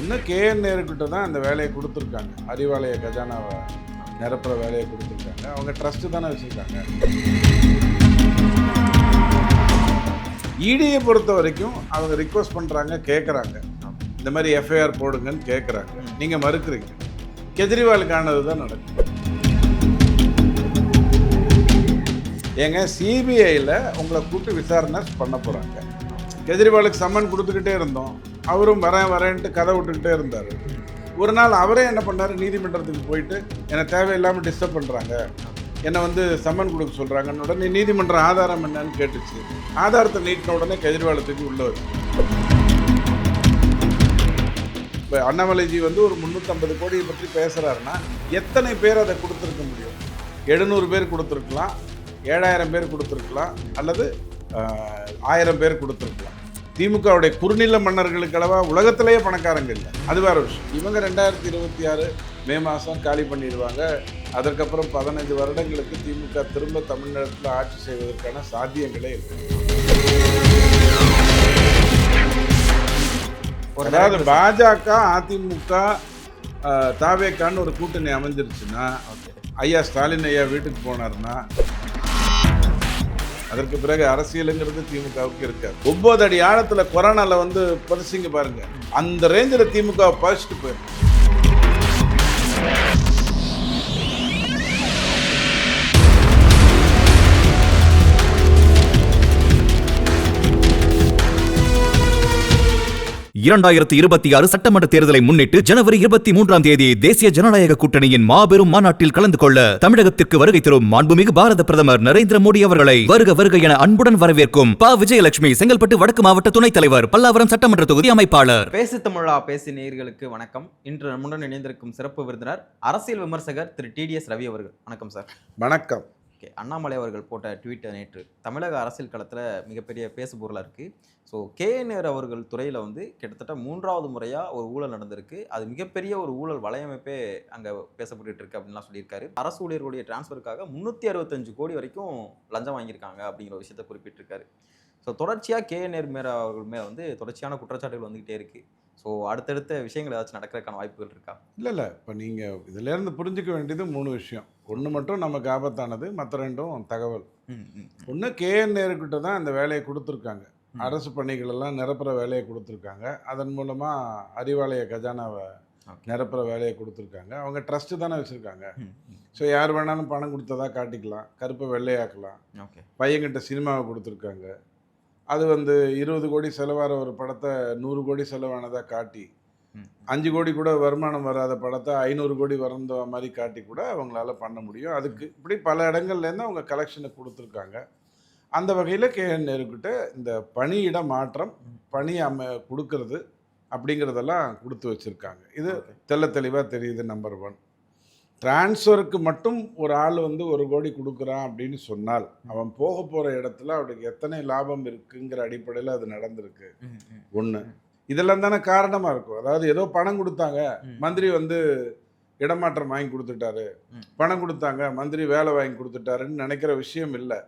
இன்னும் கேஎன் நேருக்கிட்ட தான் அந்த வேலையை கொடுத்துருக்காங்க. அறிவாலய கஜானாவை நிரப்புற வேலையை கொடுத்துருக்காங்க. அவங்க ட்ரஸ்ட்டு தானே வச்சுருக்காங்க. இடியை பொறுத்த வரைக்கும் அவங்க ரிக்வஸ்ட் பண்ணுறாங்க கேட்குறாங்க இந்த மாதிரி எஃப்ஐஆர் போடுங்கன்னு கேட்குறாங்க நீங்கள் மறுக்கிறீங்க. கெஜ்ரிவாலுக்கானது தான் நடக்கும் ஏங்க சிபிஐயில் உங்களை கூப்பிட்டு விசாரணை பண்ண போகிறாங்க கெஜ்ரிவாலுக்கு சம்மன் கொடுத்துக்கிட்டே இருந்தோம். அவரும் வரேன் வரேன்ட்டு கதை விட்டுக்கிட்டே இருந்தார். ஒரு நாள் அவரே என்ன பண்ணார்? நீதிமன்றத்துக்கு போயிட்டு என்னை தேவையில்லாமல் டிஸ்டர்ப் பண்ணுறாங்க என்னை வந்து சம்மன் கொடுக்க சொல்கிறாங்கன்னு உடனே நீதிமன்றம் ஆதாரம் என்னன்னு கேட்டுச்சு. ஆதாரத்தை நீட்டின உடனே கெஜ்ரிவாலத்துக்கு உள்ள இப்போ அண்ணாமலைஜி வந்து ஒரு முந்நூற்றம்பது கோடியை பற்றி பேசுகிறாருன்னா எத்தனை பேர் அதை கொடுத்துருக்க முடியும்? எழுநூறு பேர் கொடுத்துருக்கலாம் ஏழாயிரம் பேர் கொடுத்துருக்கலாம் அல்லது ஆயிரம் பேர் கொடுத்துருக்கலாம். திமுகவுடைய குறுநில மன்னர்களுக்கு அளவா உலகத்திலேயே பணக்காரங்க இல்லை. அது வேற விஷயம். இவங்க ரெண்டாயிரத்தி இருபத்தி ஆறு மே மாதம் காலி பண்ணிடுவாங்க. அதற்கப்புறம் பதினைந்து வருடங்களுக்கு திமுக திரும்ப தமிழ்நாட்டில் ஆட்சி செய்வதற்கான சாத்தியங்களே இருக்கு அதாவது பாஜக அதிமுக தாவேக்கான்னு ஒரு கூட்டணி அமைஞ்சிருச்சுன்னா ஐயா ஸ்டாலின் ஐயா வீட்டுக்கு போனாருன்னா அதற்கு பிறகு அரசியலுங்கிறது திமுகவுக்கு இருக்காது. ஒன்பது அடி ஆழத்துல கொரோனால வந்து பதிச்சிங்க பாருங்க. அந்த ரேஞ்சில் திமுக பதிச்சுட்டு போயிருக்கு இரண்டாயிரத்தி இருபத்தி ஆறு சட்டமன்ற தேர்தலை முன்னிட்டு ஜனவரி இருபத்தி மூன்றாம் தேதி தேசிய ஜனநாயக கூட்டணியின் மாபெரும் மாநாட்டில் கலந்து கொள்ள தமிழகத்திற்கு வருகை தரும் மாண்புமிகு பாரத பிரதமர் நரேந்திர மோடி அவர்களை வருக வருக என அன்புடன் வரவேற்கும் ப. விஜயலட்சுமி செங்கல்பட்டு வடக்கு மாவட்ட துணைத் தலைவர் பல்லாவரம் சட்டமன்ற தொகுதி அமைப்பாளர். பேசு தமிழா பேசி நேயர்களுக்கு வணக்கம். இன்று நம்முடன் இணைந்திருக்கும் சிறப்பு விருந்தினர் அரசியல் விமர்சகர் திரு. டிடிஎஸ் ரவி அவர்கள். வணக்கம் சார். வணக்கம். ஓகே. அண்ணாமலை அவர்கள் போட்ட ட்வீட் நேற்று தமிழக அரசியல் களத்தில் மிகப்பெரிய பேசுபொருளாக இருக்குது ஸோ கே. அவர்கள் துறையில் வந்து கிட்டத்தட்ட மூன்றாவது முறையாக ஒரு ஊழல் நடந்திருக்கு. அது மிகப்பெரிய ஒரு ஊழல் வலையமைப்பே அங்கே பேசப்பட்டுட்டு இருக்கு அப்படின்லாம் சொல்லியிருக்காரு. அரசு ஊழியர்களுடைய டிரான்ஸ்ஃபருக்காக முந்நூற்றி அறுபத்தஞ்சு கோடி வரைக்கும் லஞ்சம் வாங்கியிருக்காங்க அப்படிங்கிற ஒரு விஷயத்தை குறிப்பிட்டிருக்காரு. ஸோ தொடர்ச்சியாக கே. நேரு மேல அவர்கள் மேலே வந்து தொடர்ச்சியான குற்றச்சாட்டுகள் வந்துகிட்டே இருக்குது ஸோ அடுத்தடுத்த விஷயங்கள் ஏதாச்சும் நடக்கிறதுக்கான வாய்ப்புகள் இருக்கா? இல்லை இல்லை. இப்போ நீங்கள் இதிலேருந்து புரிஞ்சுக்க வேண்டியது மூணு விஷயம். ஒன்று மட்டும் நமக்கு ஆபத்தானது மற்ற ரெண்டும் தகவல். ஒன்று கேஎன் நேருக்கிட்ட தான் அந்த வேலையை கொடுத்துருக்காங்க. அரசு பணிகள் எல்லாம் நிரப்புற வேலையை கொடுத்துருக்காங்க. அதன் மூலமாக அறிவாலய கஜானாவை. நிரப்புற வேலையை கொடுத்துருக்காங்க. அவங்க ட்ரஸ்ட்டு தானே வச்சுருக்காங்க. ஸோ யார் வேணாலும் பணம் கொடுத்ததா காட்டிக்கலாம். கருப்பை வெள்ளையாக்கலாம். பையன்கிட்ட சினிமாவை கொடுத்துருக்காங்க. அது வந்து இருபது கோடி செலவாகிற ஒரு படத்தை நூறு கோடி செலவானதாக காட்டி. அஞ்சு கோடி கூட வருமானம் வராத படத்தை ஐநூறு கோடி வரந்த மாதிரி காட்டி கூட அவங்களால பண்ண முடியும். அதுக்கு இப்படி பல இடங்கள்லேருந்து அவங்க கலெக்ஷனை கொடுத்துருக்காங்க. அந்த வகையில் கே. என். நேருக்கிட்ட இந்த பணியிட மாற்றம் பணி அம கொடுக்கறது அப்படிங்கிறதெல்லாம் கொடுத்து வச்சுருக்காங்க. இது. தெள்ள தெளிவாக தெரியுது நம்பர் ஒன் டிரான்ஸ்ஃபருக்கு மட்டும் ஒரு ஆள் வந்து ஒரு கோடி கொடுக்குறான் அப்படின்னு சொன்னால் அவன் போக போகிற இடத்துல அவனுக்கு எத்தனை லாபம் இருக்குங்கிற அடிப்படையில் அது நடந்திருக்கு. ஒன்று இதெல்லாம் தானே காரணமாக இருக்கும். அதாவது ஏதோ பணம் கொடுத்தாங்க. மந்திரி வந்து இடமாற்றம் வாங்கி கொடுத்துட்டாரு. பணம் கொடுத்தாங்க மந்திரி வேலை வாங்கி கொடுத்துட்டாருன்னு நினைக்கிற விஷயம் இல்லை.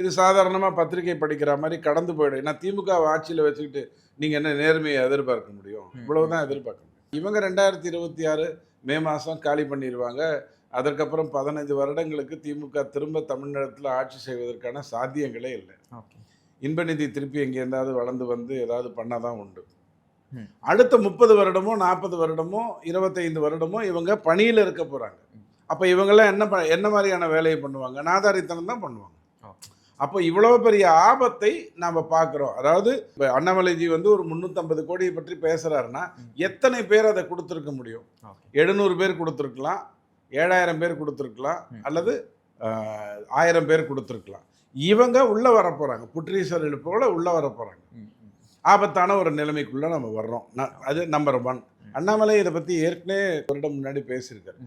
இது சாதாரணமாக பத்திரிகை படிக்கிற மாதிரி கடந்து போயிடும். ஏன்னா திமுக ஆட்சியில் வச்சுக்கிட்டு நீங்கள் என்ன நேர்மையை எதிர்பார்க்க முடியும். இவ்வளவுதான் எதிர்பார்க்க முடியும். இவங்க ரெண்டாயிரத்தி இருபத்தி ஆறு மே மாதம் காலி பண்ணிடுவாங்க அதற்கப்புறம் பதினைந்து வருடங்களுக்கு திமுக திரும்ப தமிழ்நாட்டில் ஆட்சி செய்வதற்கான சாத்தியங்களே இல்லை. இன்பநிதி திருப்பி எங்கே இருந்தாவது வளர்ந்து வந்து ஏதாவது பண்ணாதான் உண்டு. அடுத்த முப்பது வருடமோ நாற்பது வருடமோ இருபத்தைந்து வருடமோ இவங்க பணியில் இருக்க போகிறாங்க. அப்போ இவங்கெல்லாம் என்ன ப என்ன மாதிரியான வேலையை பண்ணுவாங்க நாதாரித்தனம் தான் பண்ணுவாங்க அப்போ இவ்வளோ பெரிய ஆபத்தை நாம் பார்க்குறோம் அதாவது இப்போ அண்ணாமலைஜி வந்து ஒரு முந்நூற்றம்பது கோடியை பற்றி பேசுகிறாருன்னா. எத்தனை பேர் அதை கொடுத்துருக்க முடியும் எழுநூறு பேர் கொடுத்துருக்கலாம் ஏழாயிரம் பேர் கொடுத்துருக்கலாம். அல்லது ஆயிரம் பேர் கொடுத்துருக்கலாம் இவங்க உள்ளே வர போகிறாங்க புற்றீஸ்வர் எழுப்போல உள்ளே வர போகிறாங்க ம், ம். ஆபத்தான ஒரு நிலைமைக்குள்ளே நம்ம வர்றோம். அது நம்பர் ஒன் அண்ணாமலை இதை பற்றி ஏற்கனவே ஒரு வருடம் முன்னாடி பேசியிருக்காரு.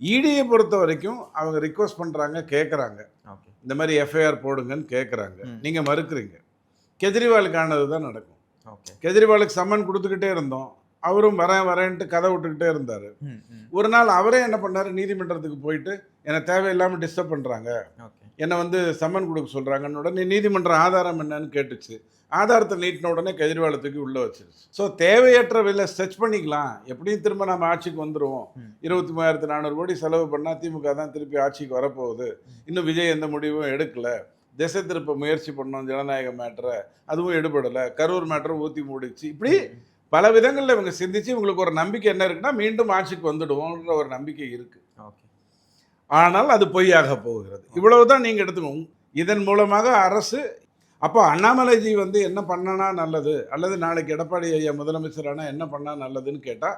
இடியை பொறுத்த வரைக்கும் அவங்க ரிக்வஸ்ட் பண்ணுறாங்க கேட்குறாங்க இந்த மாதிரி எஃப்ஐஆர் போடுங்கன்னு கேட்குறாங்க. நீங்கள் மறுக்கிறீங்க. கெஜ்ரிவாலுக்கானது தான் நடக்கும். கெஜ்ரிவாலுக்கு சம்மன் கொடுத்துக்கிட்டே இருந்தோம். அவரும் வரேன் வரேன்ட்டு கதை விட்டுக்கிட்டே இருந்தார். ஒரு நாள் அவரே என்ன பண்ணார்? நீதிமன்றத்துக்கு போயிட்டு என்னை தேவையில்லாமல் டிஸ்டர்ப் பண்ணுறாங்க என்னை வந்து சம்மன் கொடுக்க சொல்கிறாங்கன்னு உடனே நீதிமன்றம் ஆதாரம் என்னன்னு கேட்டுச்சு. ஆதாரத்தை நீட்டின உடனே கெஜ்ரிவாலை தூக்கி உள்ளே வச்சிருச்சு. ஸோ தேவையற்ற வெளில ஸ்ட்ரெச் பண்ணிக்கலாம். எப்படியும் திரும்ப நம்ம ஆட்சிக்கு வந்துடுவோம். இருபத்தி மூவாயிரத்து நானூறு கோடி செலவு பண்ணால் திமுக தான் திருப்பி ஆட்சிக்கு வரப்போகுது. இன்னும் விஜய் எந்த முடிவும் எடுக்கல. திசை திருப்ப முயற்சி பண்ணோம் ஜனநாயக மேட்டரை. அதுவும் எடுபடலை. கரூர் மேட்டரை ஊற்றி மூடிச்சு இப்படி பல விதங்களில் இவங்க சிந்திச்சு இவங்களுக்கு ஒரு நம்பிக்கை என்ன இருக்குன்னா மீண்டும் ஆட்சிக்கு வந்துடுவோன்ற ஒரு நம்பிக்கை இருக்கு. ஆனால் அது பொய்யாக போகிறது. இவ்வளவுதான் நீங்க எடுத்துக்கோங்க. இதன் மூலமாக அரசு அப்போ அண்ணாமலைஜி வந்து என்ன பண்ணனா நல்லது? அல்லது நாளைக்கு எடப்பாடி ஐயா முதலமைச்சரானா என்ன பண்ணா நல்லதுன்னு கேட்டா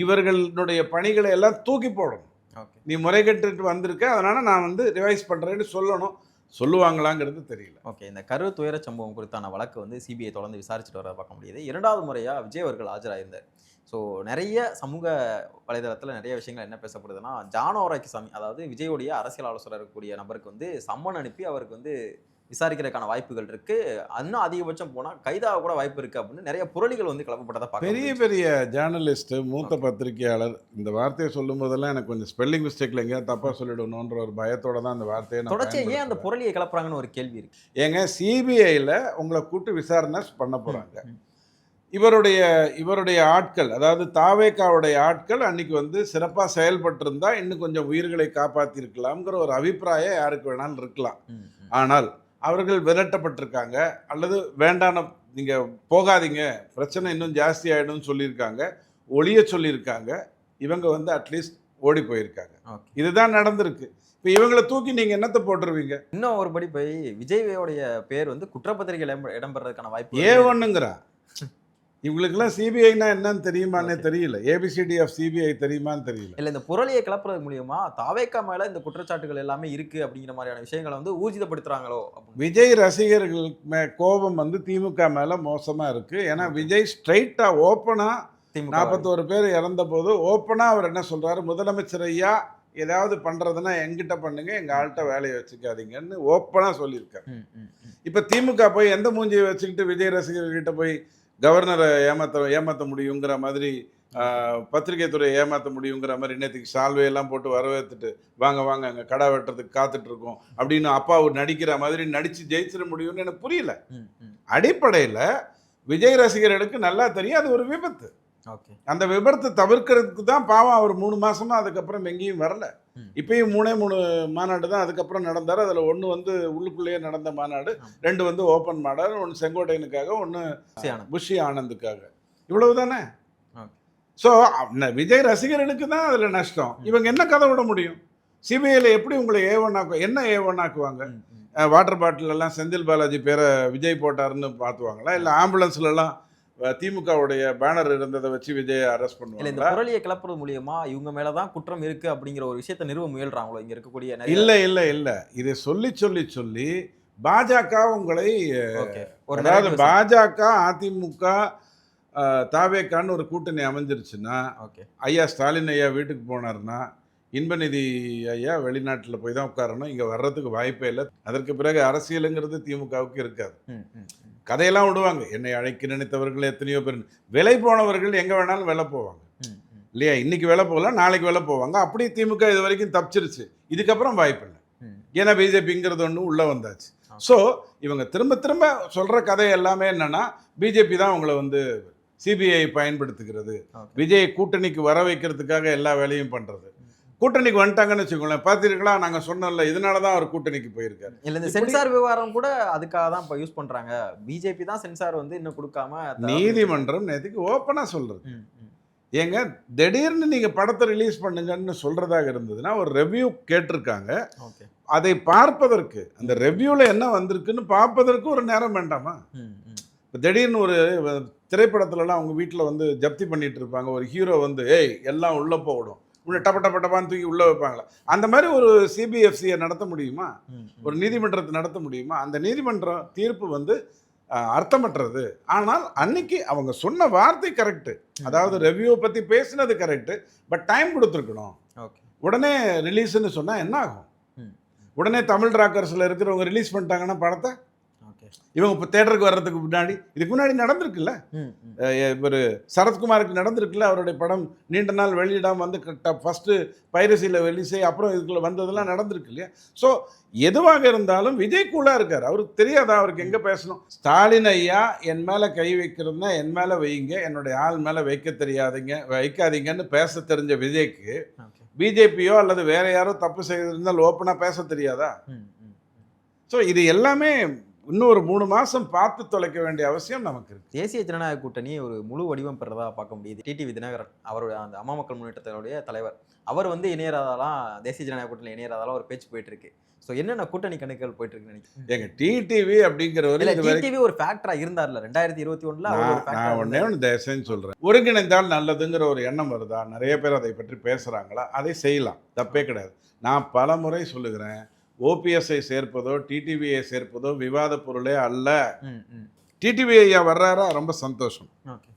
இவர்களுடைய பணிகளை எல்லாம் தூக்கி போடணும் ஓகே. நீ முறைகேட்டுட்டு வந்திருக்க அதனால நான் வந்து ரிவைஸ் பண்றேன்னு சொல்லணும். சொல்லுவாங்களாங்கிறது தெரியல. ஓகே இந்த கரு துயர சம்பவம் குறித்தான வழக்கு வந்து சிபிஐ தொடர்ந்து விசாரிச்சுட்டு வர பார்க்க முடியுது. இரண்டாவது முறையாக விஜய் அவர்கள் ஆஜராயிருந்தார். ஸோ நிறைய சமூக வலைதளத்தில் நிறைய விஷயங்கள் என்ன பேசப்படுதுன்னா ஜானோ ராக்கிசாமி அதாவது விஜயோடைய அரசியல் ஆலோசகர் இருக்கக்கூடிய நபருக்கு வந்து சம்மன் அனுப்பி அவருக்கு வந்து விசாரிக்கிறதுக்கான வாய்ப்புகள் இருக்கு இன்னும் அதிகபட்சம் போனால் கைதாக கூட வாய்ப்பு இருக்கு அப்படின்னு நிறைய புரளிகள் வந்து கிளப்பப்பட்டதை பெரிய. பெரிய ஜேர்னலிஸ்ட் மூத்த பத்திரிகையாளர் இந்த வார்த்தையை சொல்லும் போதெல்லாம் எனக்கு கொஞ்சம் ஸ்பெல்லிங் மிஸ்டேக்ல எங்கேயாவது தப்பா சொல்லிடணுன்ற ஒரு பயத்தோட தான் அந்த வார்த்தையை நான் தொடர்ச்சியா ஏன் அந்த. புரளியை கிளப்புறாங்கன்னு ஒரு கேள்வி இருக்கு ஏங்க சிபிஐயில் உங்களை கூட்டு விசாரணை பண்ண போகிறாங்க ம். இவருடைய இவருடைய ஆட்கள் அதாவது தாவேக்காவுடைய ஆட்கள் அன்னைக்கு வந்து சிறப்பாக செயல்பட்டிருந்தா இன்னும் கொஞ்சம் உயிர்களை காப்பாற்றிருக்கலாம்ங்கிற ஒரு அபிப்பிராயம் யாருக்கு வேணாலும் இருக்கலாம். ஆனால் அவர்கள் விரட்டப்பட்டிருக்காங்க. அல்லது வேண்டான நீங்கள் போகாதீங்க. பிரச்சனை இன்னும் ஜாஸ்தி ஆகிடும்னு சொல்லியிருக்காங்க. ஒளிய சொல்லியிருக்காங்க. இவங்க வந்து அட்லீஸ்ட் ஓடி போயிருக்காங்க. இதுதான் நடந்திருக்கு. இப்போ இவங்களை தூக்கி நீங்கள் என்னத்தை போட்டுருவீங்க? இன்னும் ஒரு படி போய் விஜயோடைய பேர் வந்து குற்றப்பத்திரிகையில் இடம் இடம்பெறதுக்கான வாய்ப்பு ஏ வந்து- ஒன்றுங்கிறா இவங்களுக்கெல்லாம் சிபிஐனா என்னன்னு தெரியுமான்னே Okay. தெரியல. ஏபிசிடி ஆஃப் சிபிஐ தெரியுமான்னு தெரியல. இல்ல இந்த புரளியை கிளப்புறது மூலியமா தாவேக்கா மேல இந்த குற்றச்சாட்டுகள் எல்லாமே இருக்கு அப்படிங்கிற மாதிரியான விஷயங்களை வந்து ஊர்ஜிதப்படுத்துறாங்களோ விஜய் ரசிகர்கள் கோபம் வந்து திமுக மேல மோசமா இருக்கு. ஏன்னா விஜய் ஸ்ட்ரைட்டா ஓப்பனா நாற்பத்தோரு பேர் இறந்த போது ஓப்பனா அவர் என்ன சொல்றாரு? முதலமைச்சர் ஐயா ஏதாவது பண்றதுன்னா எங்கிட்ட பண்ணுங்க எங்க ஆள்கிட்ட வேலையை வச்சுக்காதீங்கன்னு ஓப்பனா சொல்லியிருக்காரு. இப்ப திமுக போய் எந்த மூஞ்சியை வச்சுக்கிட்டு விஜய் ரசிகர்கிட்ட போய் கவர்னரை ஏமாத்த ஏமாத்த முடியுங்கிற மாதிரி பத்திரிகை துறையை ஏமாத்த முடியுங்கிற மாதிரி நேற்றுக்கு சால்வையெல்லாம் போட்டு வரவேற்றுட்டு வாங்க வாங்க அங்கே கடை வெட்டுறதுக்கு காத்துட்டு இருக்கோம் அப்படின்னு அப்பா ஒரு நடிக்கிற மாதிரி நடிச்சு ஜெயிச்சிட முடியும்னு எனக்கு புரியல. அடிப்படையில் விஜய் ரசிகர்களுக்கு நல்லா தெரியும் அது ஒரு விபத்து ஓகே அந்த விபத்தை தவிர்க்கிறதுக்கு தான் பாவம் அவர் மூணு மாசமா அதுக்கப்புறம் எங்கேயும் வரல. இப்பயும் மூணே மூணு மாநாடு தான். அதுக்கப்புறம் நடந்தார். அதில் ஒன்று வந்து உள்ளுக்குள்ளேயே நடந்த மாநாடு. ரெண்டு வந்து ஓப்பன் மாநாடு ஒன்று செங்கோட்டையனுக்காக ஒன்று. புஷி ஆனந்துக்காக. இவ்வளவு தானே. ஸோ விஜய் ரசிகர்களுக்கு தான் அதில் நஷ்டம். இவங்க என்ன கதை விட முடியும்? சிபிஐயில் எப்படி உங்களை ஏ ஒன் ஆக்கு என்ன ஏ ஒன் ஆக்குவாங்க? ம், ம். வாட்டர் பாட்டில் எல்லாம் செந்தில் பாலாஜி பேரை விஜய் போட்டாருன்னு பார்த்துவாங்களா? இல்லை ஆம்புலன்ஸ்லலாம் திமுகவுடைய பேனர் இருந்ததை வச்சு விஜய் அரெஸ்ட் இல்ல இந்த புரளியை கிளப்புறது மூலியமா இவங்க மேலதான் குற்றம் இருக்கு அப்படிங்கிற ஒரு விஷயத்தை நிறுவ முயல்றாங்களோ இங்க இருக்கக்கூடிய இல்லை இல்லை இல்லை. இதை சொல்லி சொல்லி சொல்லி பாஜக உங்களை அதாவது பாஜக அதிமுக தாவேக்கான்னு ஒரு கூட்டணி அமைஞ்சிருச்சுன்னா ஓகே. ஐயா ஸ்டாலின் ஐயா வீட்டுக்கு போனாருன்னா இன்பநிதி ஐயா வெளிநாட்டில் போய் தான் உட்காரணும். இங்கே வர்றதுக்கு வாய்ப்பே இல்லை. அதற்கு பிறகு அரசியலுங்கிறது திமுகவுக்கு இருக்காது. கதையெல்லாம் விடுவாங்க. என்னை அழைக்க நினைத்தவர்கள் எத்தனையோ பேர். விலை போனவர்கள் எங்கே வேணாலும் விலை போவாங்க. இல்லையா? இன்னைக்கு விலை போகலாம் நாளைக்கு விலை போவாங்க. அப்படி திமுக இது வரைக்கும் தப்பிச்சிருச்சு. இதுக்கப்புறம் வாய்ப்பு இல்லை. ம். ஏன்னா பிஜேபிங்கிறது ஒன்று உள்ளே வந்தாச்சு. ஸோ இவங்க திரும்ப திரும்ப சொல்கிற கதை எல்லாமே என்னன்னா பிஜேபி தான் உங்களை வந்து சிபிஐ பயன்படுத்துகிறது. விஜய் கூட்டணிக்கு வர வைக்கிறதுக்காக எல்லா வேலையும் பண்ணுறது கூட்டணிக்கு வந்துட்டாங்கன்னு வச்சுக்கோங்களேன். பார்த்தீர்களா நாங்கள் சொன்னோம்ல இதனால தான் அவர் கூட்டணிக்கு போயிருக்காரு. இல்ல இந்த சென்சார் விவகாரம் கூட அதுக்காக தான் இப்ப யூஸ் பண்றாங்க. பிஜேபி தான் சென்சார் வந்து இன்னும் கொடுக்காம நீதிமன்றம் நேற்றுக்கு ஓப்பனாக சொல்கிறது. ஏங்க திடீர்னு நீங்கள் படத்தை ரிலீஸ் பண்ணுங்கன்னு சொல்கிறதாக இருந்ததுன்னா ஒரு ரெவ்யூ கேட்டிருக்காங்க. அதை பார்ப்பதற்கு அந்த ரெவ்யூவில் என்ன வந்திருக்குன்னு பார்ப்பதற்கு ஒரு நேரம் வேண்டாமா. இப்போ திடீர்னு ஒரு திரைப்படத்துலலாம் அவங்க வீட்டில் வந்து ஜப்தி பண்ணிட்டு இருப்பாங்க. ஒரு ஹீரோ வந்து ஏய் எல்லாம் உள்ளே போகணும் உள்ள டப்ப டப்ப டப்பான்னு தூக்கி உள்ளே வைப்பாங்களா. அந்த மாதிரி ஒரு சிபிஎஃப்சியை நடத்த முடியுமா. ஒரு நீதிமன்றத்தை நடத்த முடியுமா? அந்த நீதிமன்றம் தீர்ப்பு வந்து அர்த்தமற்றது. ஆனால் அன்னைக்கு அவங்க சொன்ன வார்த்தை கரெக்டு அதாவது ரெவ்யூ பற்றி பேசினது கரெக்டு பட் டைம் கொடுத்துருக்கணும். ஓகே. உடனே ரிலீஸ்னு சொன்னால் என்ன ஆகும். உடனே தமிழ் ராக்கர்ஸில் இருக்கிறவங்க ரிலீஸ் பண்ணிட்டாங்கன்னா படத்தை இவங்க இப்போ தேட்டருக்கு வர்றதுக்கு முன்னாடி இதுக்கு முன்னாடி நடந்திருக்குல்ல? இவர் சரத்குமாருக்கு நடந்திருக்குல்ல அவருடைய படம் நீண்ட நாள் வெளியிடாம வந்து ஃபஸ்ட்டு பைரசியில் வெளிசை அப்புறம் இதுக்குள்ள வந்ததெல்லாம் நடந்திருக்கு இல்லையா? ஸோ எதுவாக இருந்தாலும் விஜய் கூலா இருக்கார். அவருக்கு தெரியாதா? அவருக்கு எங்கே பேசணும்? ஸ்டாலின் ஐயா என் மேலே கை வைக்கிறதுனா என் மேலே வைங்க என்னுடைய ஆள் மேலே வைக்க தெரியாதீங்க வைக்காதீங்கன்னு பேச தெரிஞ்ச விஜய்க்கு பிஜேபியோ அல்லது வேற யாரோ தப்பு செய்திருந்தால் ஓப்பனாக பேச தெரியாதா? ஸோ இது எல்லாமே இன்னும் ஒரு மூணு மாதம் பார்த்து தொலைக்க வேண்டிய அவசியம் நமக்கு இருக்கு. தேசிய ஜனநாயக கூட்டணி ஒரு முழு வடிவம் பெறதா பார்க்க முடியுது. டிடிவி தினகரன் அவருடைய அந்த அம்மா மக்கள் முன்னேற்றத்தினுடைய தலைவர். அவர் வந்து இணையறாதாலாம் தேசிய ஜனநாயக கூட்டணி இணையறாதாலாம் ஒரு பேச்சு போயிட்டு இருக்கு ஸோ என்னென்ன கூட்டணி கணக்குகள் போயிட்டு இருக்குன்னு நினைக்கிறேன் எங்க டிடிவி அப்படிங்கிறவர் டிடிவி ஒரு ஃபேக்டரா இருந்தார்ல ரெண்டாயிரத்தி இருபத்தி ஒரு நான் இருந்தாரு. ஒன்று தயவுசெய்து சொல்கிறேன் ஒருங்கிணைந்தால் நல்லதுங்கிற ஒரு எண்ணம் வருதா? நிறைய பேர் அதை பற்றி பேசுகிறாங்களா அதை செய்யலாம். தப்பே கிடையாது. நான் பல முறை சொல்லுகிறேன். ஓபிஎஸ்ஐ சேர்ப்பதோ டிடிவியை சேர்ப்பதோ விவாத பொருளே அல்ல. டிடிவி ஐயா வர்றாரா? ரொம்ப சந்தோஷம். ஓகே.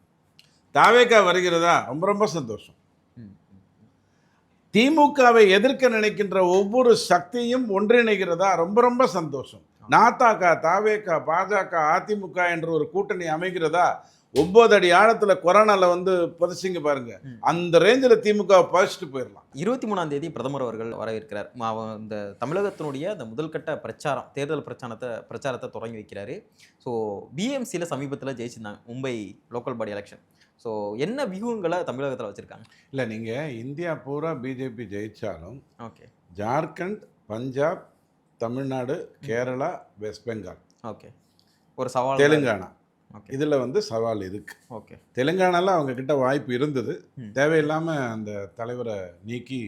தாவேக்கா வருகிறதா? ரொம்ப ரொம்ப சந்தோஷம். திமுகவை எதிர்க்க நினைக்கின்ற ஒவ்வொரு சக்தியும் ஒன்றிணைகிறதா? ரொம்ப ரொம்ப சந்தோஷம். நாத்தாக்கா தாவேக்கா பாஜக அதிமுக என்ற ஒரு கூட்டணி அமைகிறதா? ஒன்பது அடி ஆழத்துல கொரோனால வந்து புதைச்சிங்க பாருங்க. அந்த ரேஞ்சில் திமுக பதிச்சுட்டு போயிடலாம் இருபத்தி மூணாம் தேதி பிரதமர் அவர்கள் வரவேற்கிறார். இந்த தமிழகத்தினுடைய அந்த முதல்கட்ட பிரச்சாரம் தேர்தல் பிரச்சாரத்தை பிரச்சாரத்தை தொடங்கி வைக்கிறாரு. ஸோ பிஎம்சியில் சமீபத்தில் ஜெயிச்சிருந்தாங்க Mumbai local body election. So என்ன வியூகங்களை தமிழகத்தில் வச்சுருக்காங்க? இல்லை நீங்கள் இந்தியா பூரா பிஜேபி ஜெயிச்சாலும் okay. Jharkhand Punjab Tamil Nadu Kerala West Bengal. Okay. ஒரு சவால் தெலுங்கானா. இதில் வந்து சவால் இருக்கு. ஓகே. தெலுங்கானால அவங்க கிட்ட வாய்ப்பு இருந்தது. தேவையில்லாமல் அந்த தலைவரை நீக்கி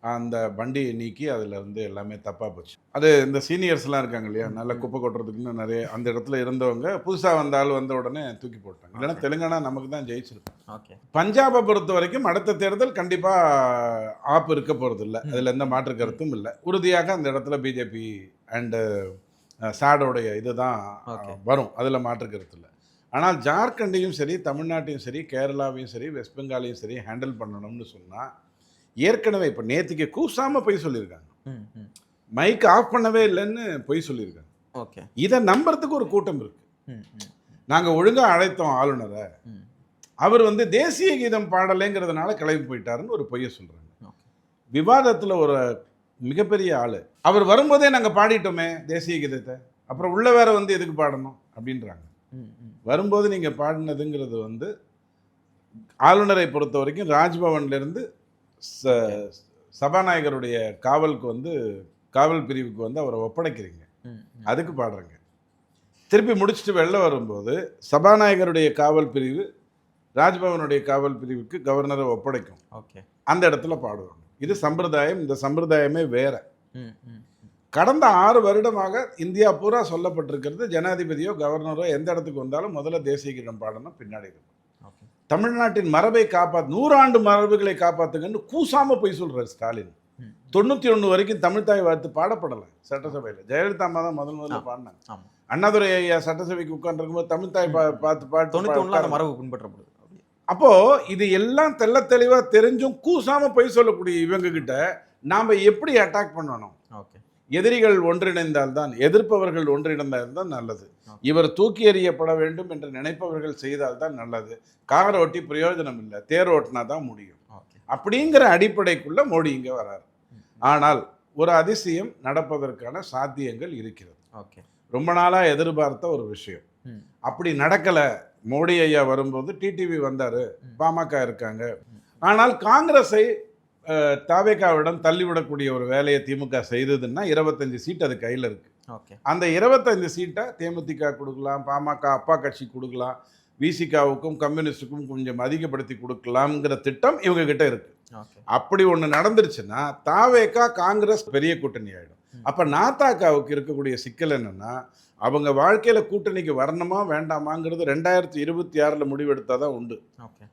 அந்த வண்டியை நீக்கி அதில் வந்து எல்லாமே தப்பாக போச்சு. அது இந்த சீனியர்ஸ்லாம் இருக்காங்க இல்லையா நல்ல குப்பை கொட்டுறதுக்குன்னு நிறைய அந்த இடத்துல இருந்தவங்க புதுசாக வந்த ஆள் வந்த உடனே தூக்கி போட்டாங்க. இல்லைன்னா தெலுங்கானா நமக்கு தான் ஜெயிச்சிருக்கும் ஓகே. பஞ்சாபை பொறுத்த வரைக்கும் அடுத்த தேர்தல் கண்டிப்பாக ஆப் இருக்க போகிறது இல்லை அதில் எந்த மாற்று கருத்தும் இல்லை. உறுதியாக அந்த இடத்துல பிஜேபி அண்டு சாடோடைய இதுதான் Okay. வரும். அதில் மாற்று கருத்து இல்லை ஆனால் ஜார்க்கண்டையும் சரி தமிழ்நாட்டையும் சரி கேரளாவையும் சரி வெஸ்ட் பெங்காலையும் சரி ஹேண்டில் பண்ணணும்னு சொன்னால் ஏற்கனவே இப்போ நேத்திக்கு கூசாமல் பொய் சொல்லியிருக்காங்க மைக் ஆஃப் பண்ணவே இல்லைன்னு பொய் சொல்லியிருக்காங்க ஓகே. இதை நம்புறதுக்கு ஒரு கூட்டம் இருக்கு. நாங்கள் ஒழுங்காக அழைத்தோம் ஆளுநரை. அவர் வந்து தேசிய கீதம் பாடலைங்கிறதுனால கிளம்பி போயிட்டாருன்னு ஒரு பொய்யை சொல்கிறாங்க விவாதத்தில் ஒரு மிகப்பெரிய ஆள். அவர் வரும்போதே நாங்கள் பாடிட்டோமே தேசிய கீதத்தை. அப்புறம் உள்ள வேற வந்து எதுக்கு பாடணும்? அப்படின்றாங்க. வரும்போது நீங்கள் பாடினதுங்கிறது வந்து ஆளுநரை பொறுத்த வரைக்கும் ராஜ்பவன்லேருந்து ச சபாநாயகருடைய காவலுக்கு வந்து காவல் பிரிவுக்கு வந்து அவரை ஒப்படைக்கிறீங்க. அதுக்கு பாடுறேங்க. திருப்பி முடிச்சுட்டு வெளில வரும்போது சபாநாயகருடைய காவல் பிரிவு ராஜ்பவனுடைய காவல் பிரிவுக்கு கவர்னரை ஒப்படைக்கும். ஓகே. அந்த இடத்துல பாடுவாங்க. இது சம்பிரதாயம் இந்த சம்பிரதாயமே வேற. கடந்த ஆறு வருடமாக இந்தியா பூரா சொல்லப்பட்டிருக்கிறது ஜனாதிபதியோ கவர்னரோ எந்த இடத்துக்கு வந்தாலும் முதல்ல தேசிய கீதம் பாடணும் பின்னாடி இருக்கும் தமிழ்நாட்டின் மரபை காப்பாற்று நூறாண்டு மரபுகளை காப்பாத்துங்கன்னு கூசாம போய் சொல்றாரு ஸ்டாலின். தொண்ணூத்தி ஒண்ணு வரைக்கும் தமிழ்தாய் வாழ்த்து பாடப்படலை சட்டசபையில். ஜெயலலிதா அம்மா தான் முதல் முதல்ல. பாடினாங்க. அண்ணாதுரை ஐயா சட்டசபைக்கு உட்காந்துருக்கும்போது தமிழ்தாய் பார்த்து பாட்டு தொண்ணூற்றி ஒன்றில் அந்த மரபு பின்பற்றப்படுது. அப்போ இது எல்லாம் தெள்ள தெளிவா தெரிஞ்சும் கூசாம பொய் சொல்லக்கூடிய இவங்க கிட்ட நாம எப்படி அட்டாக் பண்ணணும்? ஓகே எதிரிகள் ஒன்றிணைந்தால்தான் எதிர்ப்பவர்கள் ஒன்றிணைந்தால்தான் நல்லது. இவர் தூக்கி எறியப்பட வேண்டும் என்று நினைப்பவர்கள் செய்தால்தான் நல்லது. கார் ஓட்டி பிரயோஜனம் இல்லை. தேர் ஓட்டினா தான் முடியும் அப்படிங்கிற அடிப்படைக்குள்ள மோடி இங்க வராரு. ஆனால் ஒரு அதிசயம் நடப்பதற்கான சாத்தியங்கள் இருக்கிறது. ஓகே ரொம்ப நாளா எதிர்பார்த்த ஒரு விஷயம். ம் அப்படி நடக்கல. மோடி ஐயா வரும்போது டிடிவி வந்தாரு. பாமக இருக்காங்க. ஆனால் காங்கிரஸை தாவேகாவிடம் தள்ளிவிடக்கூடிய ஒரு வேலையை திமுக செய்ததுன்னா இருபத்தஞ்சு சீட் அது கையில் இருக்கு. ஓகே. அந்த இருபத்தஞ்சு சீட்டை தேமுதிக கொடுக்கலாம் பாமக அப்பா கட்சி கொடுக்கலாம் விசிகாவுக்கும் கம்யூனிஸ்டுக்கும் கொஞ்சம் அதிகப்படுத்தி கொடுக்கலாம்ங்கிற திட்டம் இவங்க கிட்ட இருக்கு. ஓகே. அப்படி ஒன்று நடந்துருச்சுன்னா தாவேகா காங்கிரஸ் பெரிய கூட்டணி ஆயிடும். ம். அப்போ நாத்தாக்காவுக்கு இருக்கக்கூடிய சிக்கல் என்னன்னா அவங்க வாழ்க்கையில கூட்டணிக்கு வரணுமா வேண்டாமாங்கிறது ரெண்டாயிரத்தி இருபத்தி ஆறில் முடிவெடுத்தால் தான் உண்டு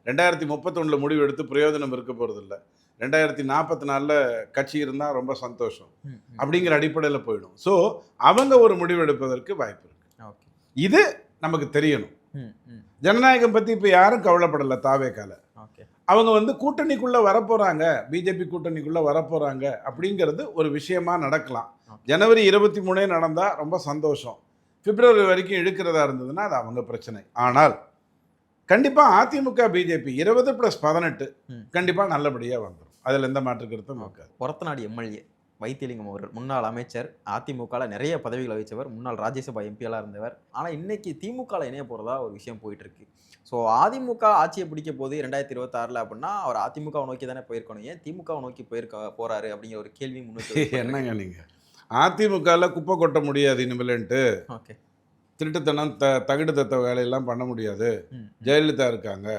ரெண்டாயிரத்தி முப்பத்தொன்னில் முடிவெடுத்து பிரயோஜனம் இருக்க போகிறதில்ல ரெண்டாயிரத்தி நாற்பத்தி நாலில் கட்சி இருந்தால் ரொம்ப சந்தோஷம். அப்படிங்கிற அடிப்படையில் போயிடும். ஸோ அவங்க ஒரு முடிவெடுப்பதற்கு வாய்ப்பு இருக்கு. ஓகே. இது நமக்கு தெரியணும். ஜனநாயகம் பற்றி இப்போ யாரும் கவலைப்படலை தாவேக்கால. ஓகே அவங்க வந்து கூட்டணிக்குள்ளே வரப்போகிறாங்க பிஜேபி கூட்டணிக்குள்ளே வரப்போகிறாங்க அப்படிங்கிறது ஒரு விஷயமா நடக்கலாம். ஜனவரி இருபத்தி மூணே நடந்தால் ரொம்ப சந்தோஷம். பிப்ரவரி வரைக்கும் இழுக்கிறதா இருந்ததுன்னா அது அவங்க பிரச்சனை. ஆனால் கண்டிப்பாக அதிமுக பிஜேபி இருபது ப்ளஸ் பதினெட்டு. கண்டிப்பாக நல்லபடியாக வந்துடும் அதில் எந்த மாற்று கருத்தும் இருக்காது. ஒரத்தநாடு எம்எல்ஏ. வைத்தியலிங்கம் அவர்கள். முன்னாள் அமைச்சர் அதிமுகல நிறைய பதவிகளை வச்சவர் முன்னாள் ராஜ்யசபா எம்பியெல்லாம் இருந்தவர். ஆனால் இன்னைக்கு திமுகல இணைய போகிறதா ஒரு விஷயம் போயிட்டு இருக்கு ஸோ அதிமுக ஆட்சியை பிடிக்க போது ரெண்டாயிரத்தி இருபத்தாறில் அப்படின்னா அவர் அதிமுகவை நோக்கி தானே போயிருக்கணும். ஏன் திமுகவை நோக்கி போயிருக்க போறாரு அப்படிங்கிற ஒரு கேள்வி முன்னிட்டு என்னங்க நீங்கள் அதிமுகவில் குப்பை கொட்ட முடியாது இனிமேலன்ட்டு. ஓகே. திருட்டுத்தனம் த தகுடு தத்த வேலையெல்லாம் பண்ண முடியாது. ஜெயலலிதா இருக்காங்க.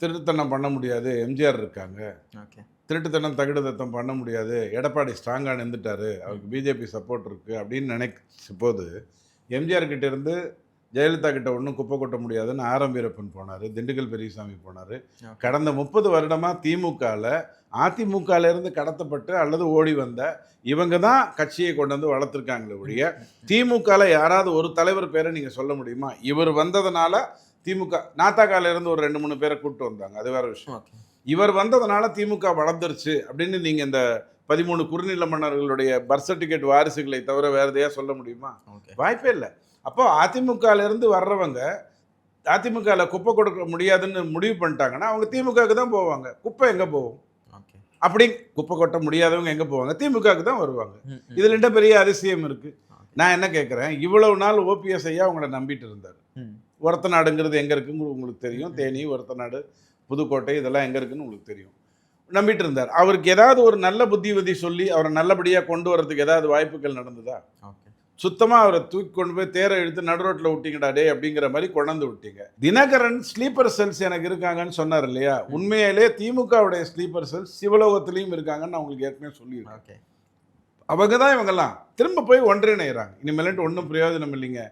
திருட்டுத்தனம் பண்ண முடியாது. எம்ஜிஆர் இருக்காங்க. ஓகே. திருட்டுத்தனம் தகுடு தத்தம் பண்ண முடியாது. எடப்பாடி ஸ்ட்ராங்காக நின்றுட்டாரு அவருக்கு பிஜேபி சப்போர்ட் இருக்குது அப்படின்னு நினைச்ச போது எம்ஜிஆர் கிட்ட இருந்து ஜெயலலிதா கிட்ட ஒன்றும் குப்பை கொட்ட முடியாதுன்னு ஆரம் வீரப்பன் போனார் திண்டுக்கல் பெரியசாமி போனார். கடந்த முப்பது வருடமாக திமுகவில் அதிமுகல இருந்து கடத்தப்பட்டு அல்லது ஓடி வந்த இவங்க தான் கட்சியை கொண்டு வந்து வளர்த்துருக்காங்களே ஒழிய திமுகவில் யாராவது ஒரு தலைவர் பேரை நீங்கள் சொல்ல முடியுமா? இவர் வந்ததுனால திமுக நாத்தாக்கால இருந்து ஒரு ரெண்டு மூணு பேரை கூப்பிட்டு வந்தாங்க. அது வேற விஷயம். இவர் வந்ததுனால திமுக வளர்ந்துருச்சு அப்படின்னு நீங்கள் இந்த பதிமூணு குறுநில மன்னர்களுடைய பர்த் சர்டிஃபிகேட் வாரிசுகளை தவிர வேற எதையா சொல்ல முடியுமா? வாய்ப்பே இல்லை. அப்போ அதிமுகல இருந்து வர்றவங்க அதிமுகவில் குப்பை கொடுக்க முடியாதுன்னு முடிவு பண்ணிட்டாங்கன்னா அவங்க திமுகவுக்கு தான் போவாங்க. குப்பை எங்கே போகும்? அப்படி குப்பை கொட்ட முடியாதவங்க எங்கே போவாங்க? திமுகவுக்கு தான் வருவாங்க. இதில் என்ன பெரிய அதிசயம் இருக்குது நான் என்ன கேட்குறேன் இவ்வளவு நாள் ஓபிஎஸ் ஐயா உங்களை நம்பிட்டு இருந்தார். ஒரத்த நாடுங்கிறது எங்கே இருக்குன்னு உங்களுக்கு தெரியும். தேனி ஒரத்த நாடு. புதுக்கோட்டை இதெல்லாம் எங்கே இருக்குன்னு உங்களுக்கு தெரியும். நம்பிட்டு இருந்தார். அவருக்கு ஏதாவது ஒரு நல்ல புத்திமதி சொல்லி அவரை நல்லபடியாக கொண்டு வரதுக்கு ஏதாவது வாய்ப்புகள் நடந்ததா? ஓகே. சுத்தமாக அவரை தூக்கி கொண்டு போய் தேரை இழுத்து நடுரோட்டில் விட்டீங்கடா டே அப்படிங்கிற மாதிரி கொண்டாந்து விட்டீங்க. தினகரன் ஸ்லீப்பர் செல்ஸ் எனக்கு இருக்காங்கன்னு சொன்னார் இல்லையா? உண்மையிலே திமுகவுடைய ஸ்லீப்பர் செல்ஸ் சிவலோகத்திலையும் இருக்காங்கன்னு நான் உங்களுக்கு ஏற்கனவே சொல்லியிருக்கேன். ஓகே. அவங்க தான் இவங்கெல்லாம். திரும்ப போய் ஒன்றிணைகிறாங்க இனிமேலட்டு ஒன்றும் பிரயோஜனம் இல்லைங்க.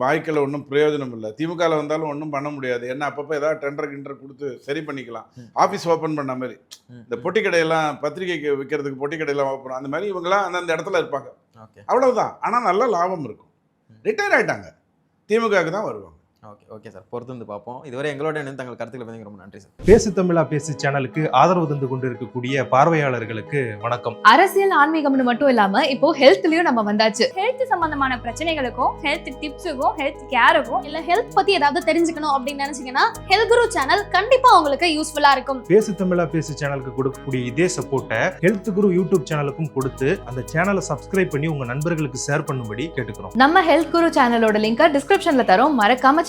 வாய்க்கில் ஒன்றும் பிரயோஜனம் இல்லை திமுகவில் வந்தாலும் ஒன்றும் பண்ண முடியாது. என்ன அப்பப்போ ஏதாவது டெண்டர் கிண்டர் கொடுத்து சரி பண்ணிக்கலாம். ஆஃபீஸ் ஓப்பன் பண்ண மாதிரி. இந்த பொட்டி கடையெல்லாம் பத்திரிகைக்கு விற்கிறதுக்கு பொட்டி கடையெல்லாம் ஓப்பன் அந்த மாதிரி இவங்கெல்லாம் அந்தந்த இடத்துல இருப்பாங்க. ஓகே. அவ்வளவுதான். ஆனால் நல்ல லாபம் இருக்கும். ரிட்டையர் ஆயிட்டாங்க. திமுகவுக்கு தான் வருவாங்க. Okay okay sir. பொறுத்து வந்து பார்ப்போம். இதுவரை எங்களோட இணைந்து தங்கள் கருத்துக்களை பதிவு ரொம்ப நன்றி சார். பேசு தமிழா பேசு சேனலுக்கு ஆதரவு தந்து கொண்டிருக்கக்கூடிய பார்வையாளர்களுக்கு வணக்கம். அரசியல் ஆன்மீகம்னு மட்டும் இல்லாம இப்போ ஹெல்த்லயும் நம்ம வந்தாச்சு. ஹெல்த் சம்பந்தமான பிரச்சனைகளுக்கும் ஹெல்த் டிப்ஸுக்கும் ஹெல்த் கேருக்கும் இல்ல ஹெல்த் பத்தி ஏதாவது தெரிஞ்சுக்கணும் அப்படின்னு நினைச்சீங்கன்னா ஹெல்த் குரு சேனல் கண்டிப்பா உங்களுக்கு யூஸ்ஃபுல்லா இருக்கும். பேசு தமிழா பேசு சேனலுக்கு கொடுக்கக்கூடிய இதே சப்போர்ட்டை ஹெல்த் குரு யூடியூப் சேனலுக்கும் கொடுத்து அந்த சேனலை சப்ஸ்கிரைப் பண்ணி உங்க நண்பர்களுக்கு ஷேர் பண்ணும்படி கேட்டுக்கிறோம். நம்ம ஹெல்த் குரு சேனலோட லிங்கை டிஸ்கிரிப்ஷன்ல தரோம். மறக்காம